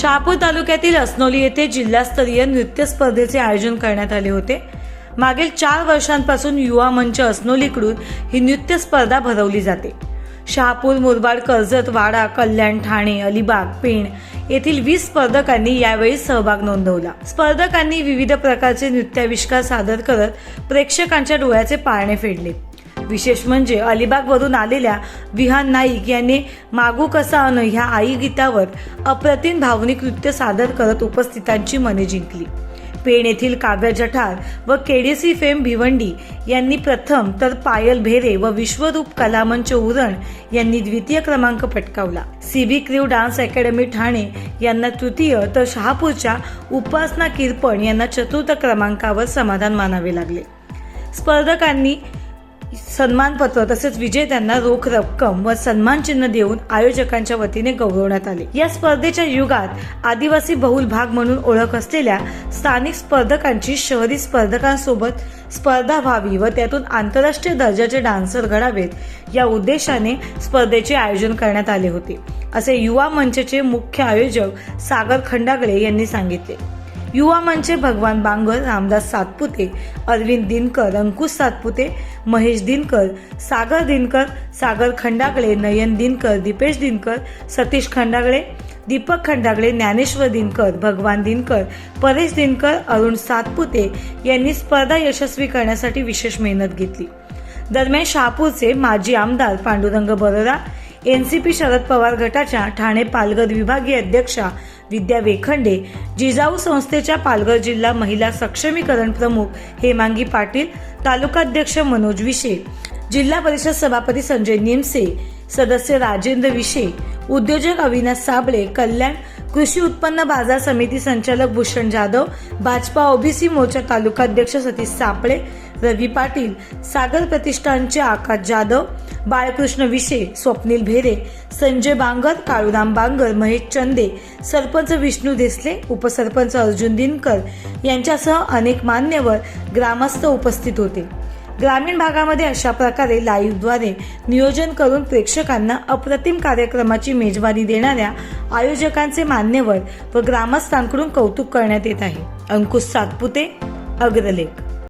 शहापूर तालुक्यातील असनोली येथे जिल्हास्तरीय नृत्य स्पर्धेचे आयोजन करण्यात आले होते. मागील चार वर्षांपासून युवा मंच असनोलीकडून ही नृत्य स्पर्धा भरवली जाते. शहापूर मुरबाड कर्जत वाडा कल्याण ठाणे अलिबाग पेण येथील वीस स्पर्धकांनी यावेळी सहभाग नोंदवला. स्पर्धकांनी विविध प्रकारचे नृत्याविष्कार सादर करत प्रेक्षकांच्या डोळ्याचे पारणे फेडले. विशेष म्हणजे अलिबागवरून आलेल्या विहान नाईक यांनी मागू कसा अन ह्या आई गीतावर अप्रतिम भावनिक नृत्य सादर करत उपस्थितांची मने जिंकली. पेण येथील काव्य जठार व केडीसी फेम भिवंडी यांनी प्रथम तर पायल भेरे व विश्वरूप कलामंच उरण यांनी द्वितीय क्रमांक पटकावला. CB crew dance academy Thane यांना तृतीय तर शहापूरच्या उपासना किरपण यांना चतुर्थ क्रमांकावर समाधान मानावे लागले. स्पर्धकांनी सन्मानपत्र तसेच विजेत्यांना रोख रक्कम व सन्मान चिन्ह देऊन आयोजकांच्या वतीने गौरवण्यात आले. या स्पर्धेच्या युगात आदिवासी बहुल भाग म्हणून ओळख असलेल्या स्थानिक स्पर्धकांची शहरी स्पर्धकांसोबत स्पर्धा व्हावी व त्यातून आंतरराष्ट्रीय दर्जाचे डान्सर घडावेत या उद्देशाने स्पर्धेचे आयोजन करण्यात आले होते असे युवा मंचचे मुख्य आयोजक सागर खंडागळे यांनी सांगितले. युवा मंचे भगवान बांगर रामदास सातपुते अरविंद दिनकर अंकुश सातपुते महेश दिनकर सागर दिनकर सागर खंडागळे नयन दिनकर दीपेश दिनकर सतीश खंडागळे दीपक खंडागळे ज्ञानेश्वर दिनकर भगवान दिनकर परेश दिनकर अरुण सातपुते यांनी स्पर्धा यशस्वी करण्यासाठी विशेष मेहनत घेतली. दरम्यान शहापूरचे माजी आमदार Pandurang Barora N C P Sharad Pawar गटाच्या ठाणे पालघर विभागीय अध्यक्षा विद्या वेखंडे जिजाऊ संस्थेच्या पालघर जिल्हा महिला सक्षमीकरण प्रमुख हेमांगी पाटील तालुकाध्यक्ष मनोज विशे जिल्हा परिषद सभापती संजय निमसे सदस्य राजेंद्र विशे उद्योजक अविनाश साबळे कल्याण कृषी उत्पन्न बाजार समिती संचालक भूषण जाधव भाजपा ओबीसी मोर्चा तालुकाध्यक्ष सतीश सापळे रवी पाटील सागर प्रतिष्ठानचे आकाश जाधव बाळकृष्ण विशे स्वप्नील भेरे संजय बांगर काळूराम बांगर महेश चंदे सरपंच विष्णू देसले उपसरपंच अर्जुन दिनकर यांच्यासह अनेक मान्यवर ग्रामस्थ उपस्थित होते. ग्रामीण भागामध्ये अशा प्रकारे लाईव्हद्वारे नियोजन करून प्रेक्षकांना अप्रतिम कार्यक्रमाची मेजवानी देणाऱ्या आयोजकांचे मान्यवर व ग्रामस्थांकडून कौतुक करण्यात येत आहे. अंकुश सातपुते अग्रलेख.